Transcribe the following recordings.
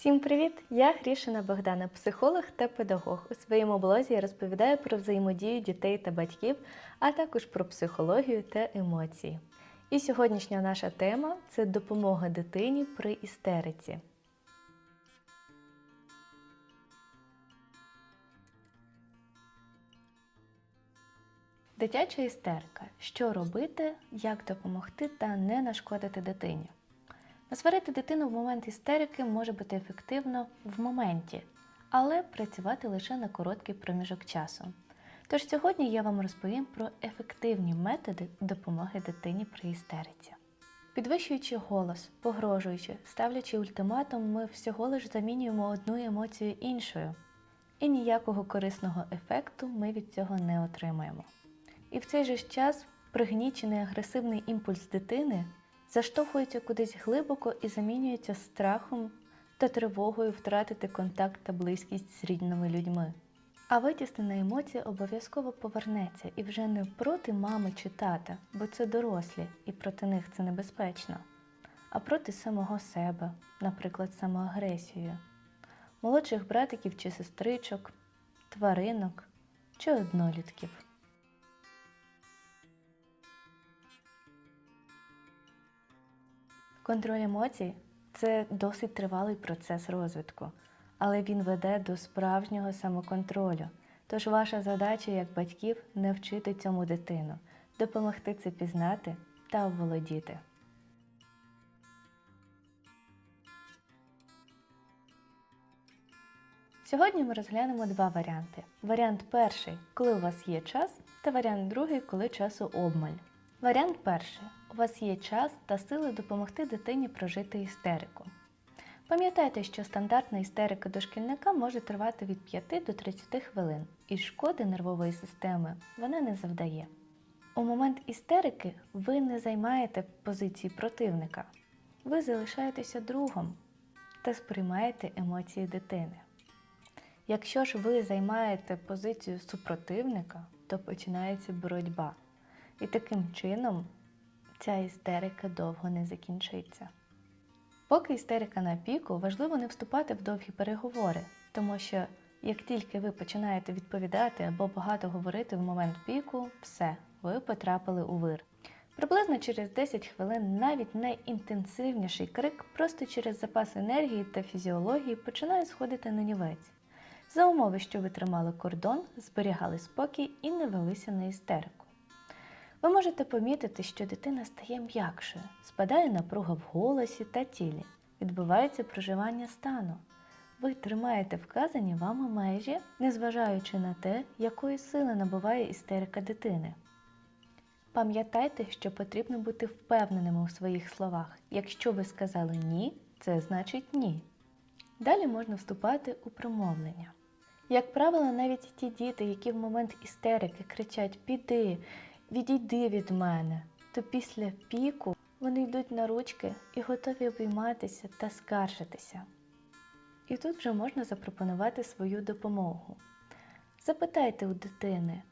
Всім привіт! Я Грішина Богдана, психолог та педагог. У своєму блозі я розповідаю про взаємодію дітей та батьків, а також про психологію та емоції. І сьогоднішня наша тема це допомога дитині при істериці. Дитяча істерика. Що робити, як допомогти та не нашкодити дитині. Насварити дитину в момент істерики може бути ефективно в моменті, але працювати лише на короткий проміжок часу. Тож сьогодні я вам розповім про ефективні методи допомоги дитині при істериці. Підвищуючи голос, погрожуючи, ставлячи ультиматум, ми всього лиш замінюємо одну емоцію іншою, і ніякого корисного ефекту ми від цього не отримаємо. І в цей же час пригнічений агресивний імпульс дитини заштовхується кудись глибоко і замінюється страхом та тривогою втратити контакт та близькість з рідними людьми. А витіснена емоція обов'язково повернеться і вже не проти мами чи тата, бо це дорослі, і проти них це небезпечно, а проти самого себе, наприклад, самоагресією, молодших братиків чи сестричок, тваринок чи однолітків. Контроль емоцій це досить тривалий процес розвитку, але він веде до справжнього самоконтролю. Тож ваша задача як батьків не вчити цьому дитину, допомогти це пізнати та оволодіти. Сьогодні ми розглянемо два варіанти. Варіант перший, коли у вас є час, та варіант другий, коли часу обмаль. Варіант перший. У вас є час та сили допомогти дитині прожити істерику. Пам'ятайте, що стандартна істерика дошкільника може тривати від 5 до 30 хвилин, і шкоди нервової системи вона не завдає. У момент істерики ви не займаєте позиції противника, ви залишаєтеся другом та сприймаєте емоції дитини. Якщо ж ви займаєте позицію супротивника, то починається боротьба. І таким чином ця істерика довго не закінчиться. Поки істерика на піку, важливо не вступати в довгі переговори, тому що як тільки ви починаєте відповідати або багато говорити в момент піку, все, ви потрапили у вир. Приблизно через 10 хвилин навіть найінтенсивніший крик просто через запас енергії та фізіології починає сходити на нівець. За умови, що ви тримали кордон, зберігали спокій і не велися на істерику. Ви можете помітити, що дитина стає м'якшою, спадає напруга в голосі та тілі, відбувається проживання стану. Ви тримаєте вказані вами межі, незважаючи на те, якої сили набуває істерика дитини. Пам'ятайте, що потрібно бути впевненими у своїх словах. Якщо ви сказали ні, це значить ні. Далі можна вступати у промовлення. Як правило, навіть ті діти, які в момент істерики кричать Піди, відійди від мене, то після піку вони йдуть на ручки і готові обійматися та скаржитися. І тут вже можна запропонувати свою допомогу. Запитайте у дитини,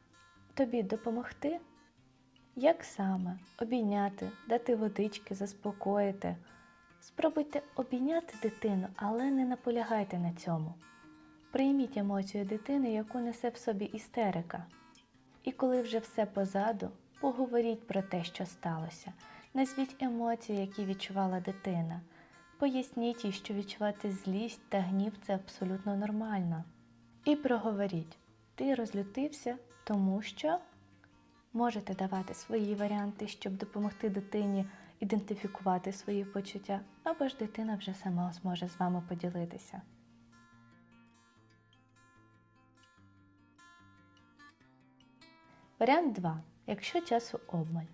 тобі допомогти? Як саме обійняти, дати водички, заспокоїти. Спробуйте обійняти дитину, але не наполягайте на цьому. Прийміть емоцію дитини, яку несе в собі істерика. І коли вже все позаду, поговоріть про те, що сталося. Назвіть емоції, які відчувала дитина. Поясніть їй, що відчувати злість та гнів це абсолютно нормально. І проговоріть, ти розлютився, тому що можете давати свої варіанти, щоб допомогти дитині ідентифікувати свої почуття, або ж дитина вже сама зможе з вами поділитися. Варіант 2. Якщо часу обмаль.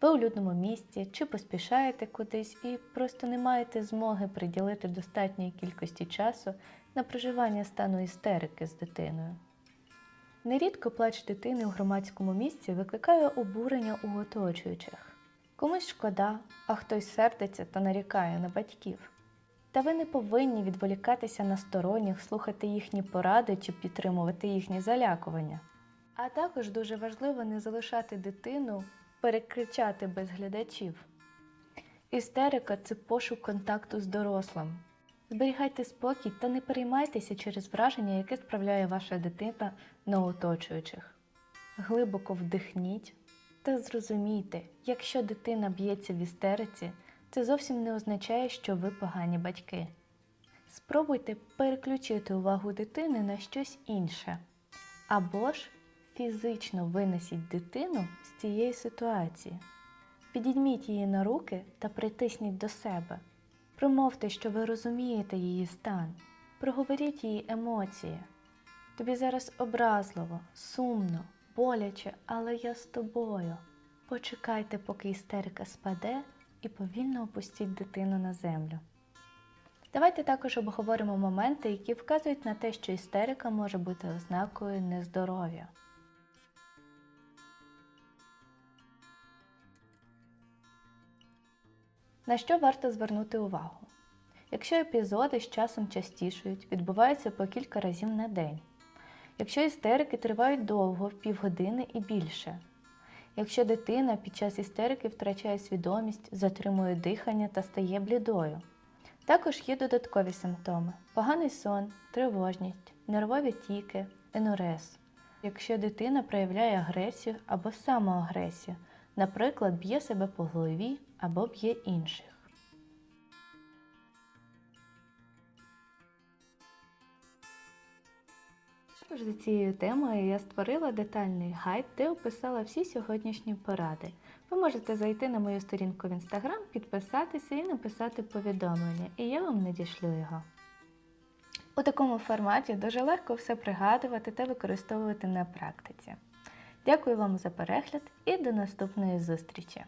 Ви у людному місці чи поспішаєте кудись і просто не маєте змоги приділити достатньої кількості часу на проживання стану істерики з дитиною. Нерідко плач дитини у громадському місці викликає обурення у оточуючих. Комусь шкода, а хтось сердиться та нарікає на батьків. Та ви не повинні відволікатися на сторонніх, слухати їхні поради чи підтримувати їхні залякування. А також дуже важливо не залишати дитину перекричати без глядачів. Істерика це пошук контакту з дорослим. Зберігайте спокій та не переймайтеся через враження, яке справляє ваша дитина на оточуючих. Глибоко вдихніть та зрозумійте, якщо дитина б'ється в істериці, це зовсім не означає, що ви погані батьки. Спробуйте переключити увагу дитини на щось інше, або ж фізично винесіть дитину з цієї ситуації. Підійміть її на руки та притисніть до себе. Промовте, що ви розумієте її стан. Проговоріть її емоції. Тобі зараз образливо, сумно, боляче, але я з тобою. Почекайте, поки істерика спаде, і повільно опустіть дитину на землю. Давайте також обговоримо моменти, які вказують на те, що істерика може бути ознакою нездоров'я. На що варто звернути увагу? Якщо епізоди з часом частішають, відбуваються по кілька разів на день, якщо істерики тривають довго, півгодини і більше, якщо дитина під час істерики втрачає свідомість, затримує дихання та стає блідою. Також є додаткові симптоми: поганий сон, тривожність, нервові тіки, енурез. Якщо дитина проявляє агресію або самоагресію, наприклад, б'є себе по голові або б'є інших. Також за цією темою я створила детальний гайд, де описала всі сьогоднішні поради. Ви можете зайти на мою сторінку в інстаграм, підписатися і написати повідомлення, і я вам надішлю його. У такому форматі дуже легко все пригадувати та використовувати на практиці. Дякую вам за перегляд і до наступної зустрічі!